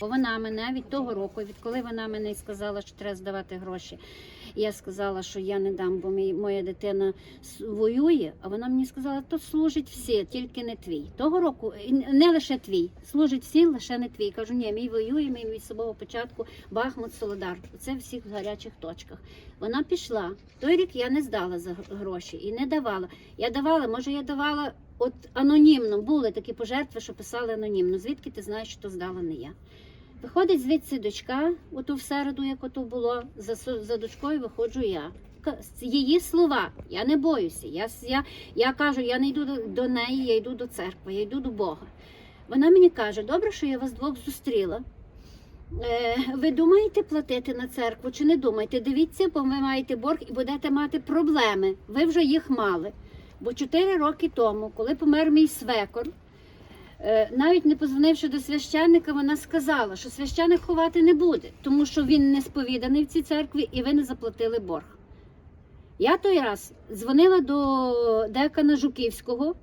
Вона мене від того року, відколи вона мені сказала, що треба здавати гроші. Я сказала, що я не дам, бо моя дитина воює. А вона мені сказала, то служить всі, тільки не твій. Того року не лише твій, служить всі, лише не твій. Кажу, ні, мій воює, мій від самого початку Бахмут, Солодар. Це всіх в гарячих точках. Вона пішла. Той рік я не здала за гроші і не давала. Я давала, може, я давала от анонімно. Були такі пожертви, що писали анонімно. Звідки ти знаєш, що то здала не я? Виходить звідси дочка, ото в середу, як ото було, за, за дочкою виходжу я. Її слова, я не боюся. Я, я, я кажу, я не йду до, до неї, я йду до церкви, я йду до Бога. Вона мені каже, добре, що я вас двох зустріла. Е, ви думаєте платити на церкву чи не думаєте? Дивіться, бо ви маєте борг і будете мати проблеми. Ви вже їх мали. Бо чотири роки тому, коли помер мій свекор, Е, навіть не позвонивши до священника, вона сказала, що священик ховати не буде, тому що він не сповіданий в цій церкві і ви не заплатили борг. Я той раз дзвонила до декана Жуківського,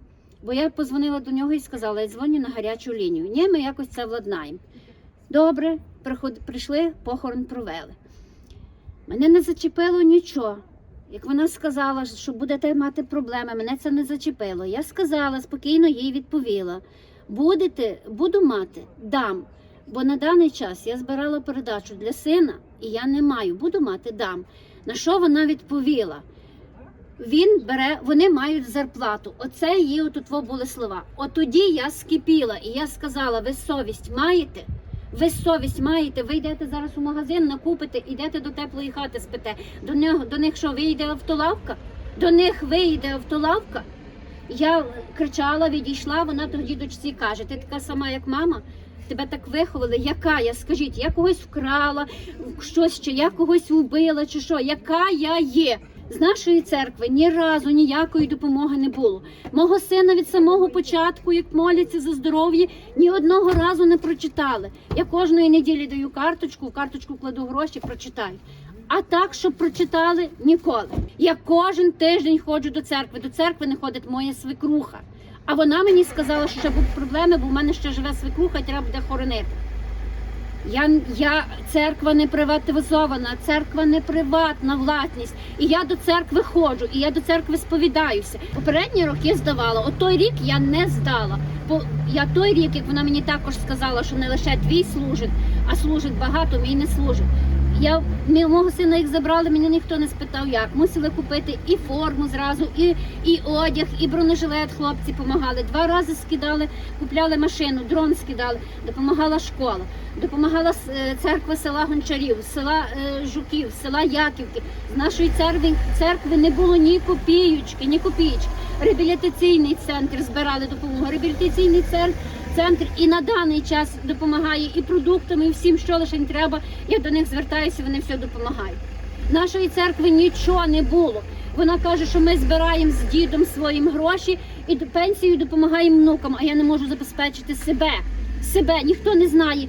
бо я позвонила до нього і сказала, я дзвоню на гарячу лінію. Ні, ми якось це владнаємо. Добре, приход- прийшли, похорон провели. Мене не зачепило нічого. Як вона сказала, що будете мати проблеми, мене це не зачепило. Я сказала, спокійно їй відповіла. Будете, буду мати, дам. Бо на даний час я збирала передачу для сина, і я не маю. Буду мати, дам. На що вона відповіла? Він бере, вони мають зарплату. Оце її отут були слова. От тоді я скипіла, і я сказала: ви совість маєте? Ви совість маєте, ви йдете зараз у магазин, накупите, йдете до теплої хати, спите. До нього до них що вийде автолавка? До них вийде автолавка. Я кричала, відійшла, вона тоді дочці каже: ти така сама, як мама. Тебе так виховали, яка я? Скажіть, я когось вкрала, щось чи я когось вбила, чи що? Яка я є? З нашої церкви ні разу ніякої допомоги не було. Мого сина від самого початку, як моляться за здоров'я, ні одного разу не прочитали. Я кожної неділі даю карточку, в карточку кладу гроші, прочитаю. А так, щоб прочитали ніколи. Я кожен тиждень ходжу до церкви. До церкви не ходить моя свекруха. А вона мені сказала, що ще будуть проблеми, бо в мене ще живе свекруха, і треба буде хоронити. Я, я церква не приватизована, церква не приватна власність. І я до церкви ходжу, і я до церкви сповідаюся. Попередні роки здавала. От той рік я не здала. Бо я той рік, як вона мені також сказала, що не лише твій служить, а служить багато, мій не служить. Я мі- мого сина їх забрали, мені ніхто не спитав, як. Мусили купити і форму зразу, і, і одяг, і бронежилет. Хлопці допомагали. Два рази скидали, купляли машину, дрон скидали, допомагала школа, допомагала е, церква села Гончарів, села е, Жуків, села Яківки. З нашої церкви, церкви не було ні копіючки, ні копіючки. Реабілітаційний центр збирали допомогу. Реабілітаційний центр центр і на даний час допомагає і продуктами, і всім, що лише треба. Я до них звертаюся, вони все допомагають. Нашої церкви нічого не було. Вона каже, що ми збираємо з дідом своїм гроші і пенсію допомагаємо внукам, а я не можу забезпечити себе. Себе ніхто не знає.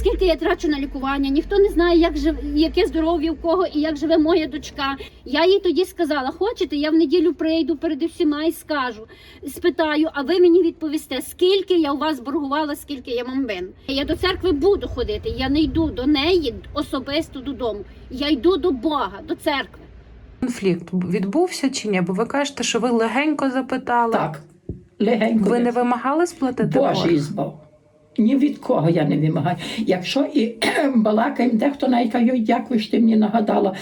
Скільки я трачу на лікування, ніхто не знає, як жив, яке здоров'я в кого і як живе моя дочка. Я їй тоді сказала: хочете, я в неділю прийду перед усіма і скажу, спитаю, а ви мені відповісте, скільки я у вас боргувала, скільки я вам винна. Я до церкви буду ходити. Я не йду до неї особисто додому. Я йду до Бога, до церкви. Конфлікт відбувся чи ні? Бо ви кажете, що ви легенько запитали. Так, легенько. Ви не вимагали сплатити Боже збав. Ні від кого я не вимагаю. Якщо і балакаємо, дехто навіть каже, «Йой, дякую, що ти мені нагадала.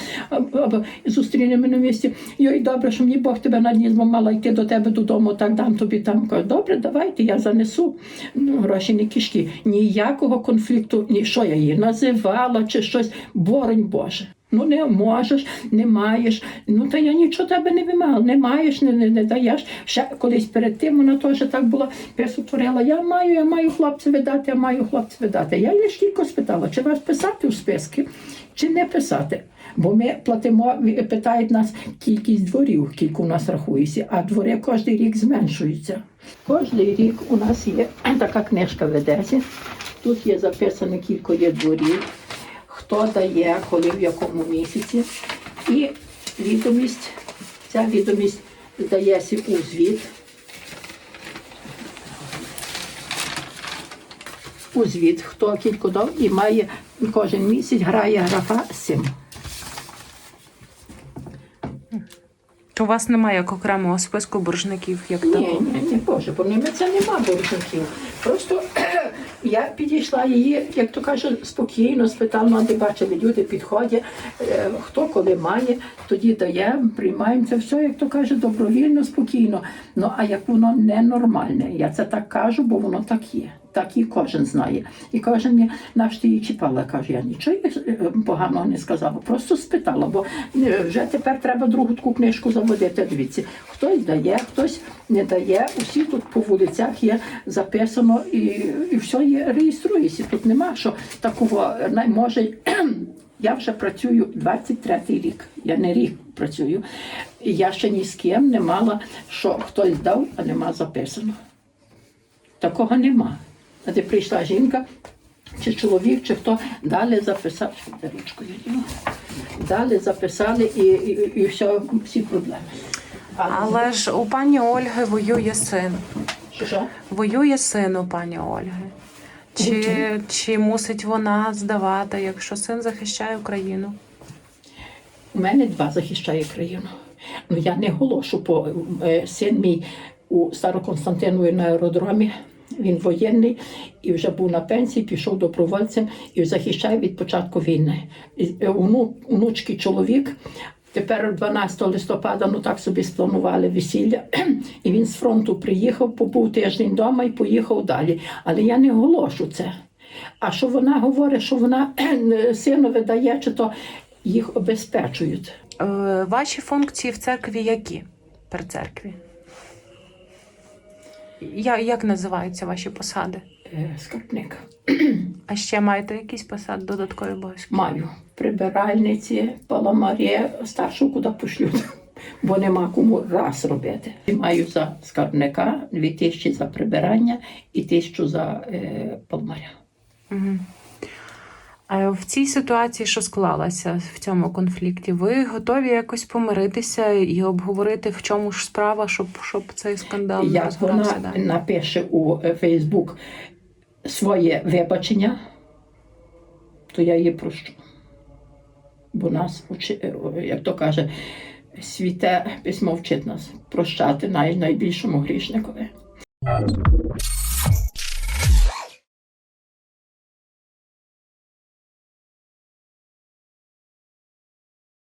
Зустрінемо на місці. Йой, добре, що мені Бог тебе над нізмом мала йти до тебе додому, так дам тобі там. Добре, давайте, я занесу ну, гроші, не кишки. Ніякого конфлікту, ні що я її називала чи щось. Боронь Боже. Ну не можеш, не маєш. Ну та я нічого тебе не вимагала. Не маєш, не, не, не даєш. Ще колись перед тим вона теж так була пересотворила. Я маю, я маю хлопця видати, я маю хлопця видати. Я лише тільки спитала, чи вас писати у списки, чи не писати. Бо ми платимо, питають нас кількість дворів, кілько у нас рахується, а двори кожен рік зменшуються. Кожен рік у нас є така книжка ведеться. Тут є записано кілько є дворів хто дає, коли в якому місяці. І відомість, ця відомість здається у звіт. у звіт, хто кілько дав, і має кожен місяць грає графа з цим. У вас немає як окремого списку боржників, як Ні, такого? ні, ні, Боже, бо ними це нема боржників. Просто я підійшла її, як то каже, спокійно спитала, ну, де бачили, люди підходять, е, хто коли має, тоді дає, приймаємо це все, як то каже, добровільно, спокійно. Ну а як воно ненормальне, я це так кажу, бо воно так є. Так і кожен знає. І кожен мені, наш її чіпала, каже, я нічого поганого не сказала, просто спитала, бо вже тепер треба другу таку книжку заводити. Дивіться, хтось дає, хтось не дає. Усі тут по вулицях є записано і, і все є, реєструється. Тут нема що такого може. Я вже працюю 23-й рік. Я не рік працюю. Я ще ні з ким не мала, що хтось дав, а нема записано. Такого нема. А де прийшла жінка, чи чоловік, чи хто далі записав, ручку далі записали і, і, і все, всі проблеми. Але ж у пані Ольги воює син. що, що? Воює син у пані Ольги. Чи, чи мусить вона здавати, якщо син захищає Україну? У мене два захищає країну. Ну я не голошу, бо е, син мій у Староконстантинові на аеродромі. Він воєнний і вже був на пенсії, пішов добровольцем і захищає від початку війни. І, е, чоловік. Тепер 12 листопада, ну так собі спланували весілля, і він з фронту приїхав, побув тиждень вдома і поїхав далі. Але я не оголошу це. А що вона говорить, що вона сину видає, чи то їх обезпечують. Е, ваші функції в церкві які? При церкві? Я, як називаються ваші посади? Е, Скарбник. А ще маєте якісь посади додаткові обов'язки? Маю прибиральниці, паламарі, старшу куди пошлють, бо нема кому раз робити. Маю за скарбника, дві тисячі за прибирання і тисячу за е, паламаря. Угу. А в цій ситуації, що склалася в цьому конфлікті, ви готові якось помиритися і обговорити, в чому ж справа, щоб, щоб цей скандал не Як розгорався вона далі? напише у е, Фейсбук своє вибачення, то я її прощу. Бо нас, е, як то каже, святе письмо вчить нас прощати най, найбільшому грішникові.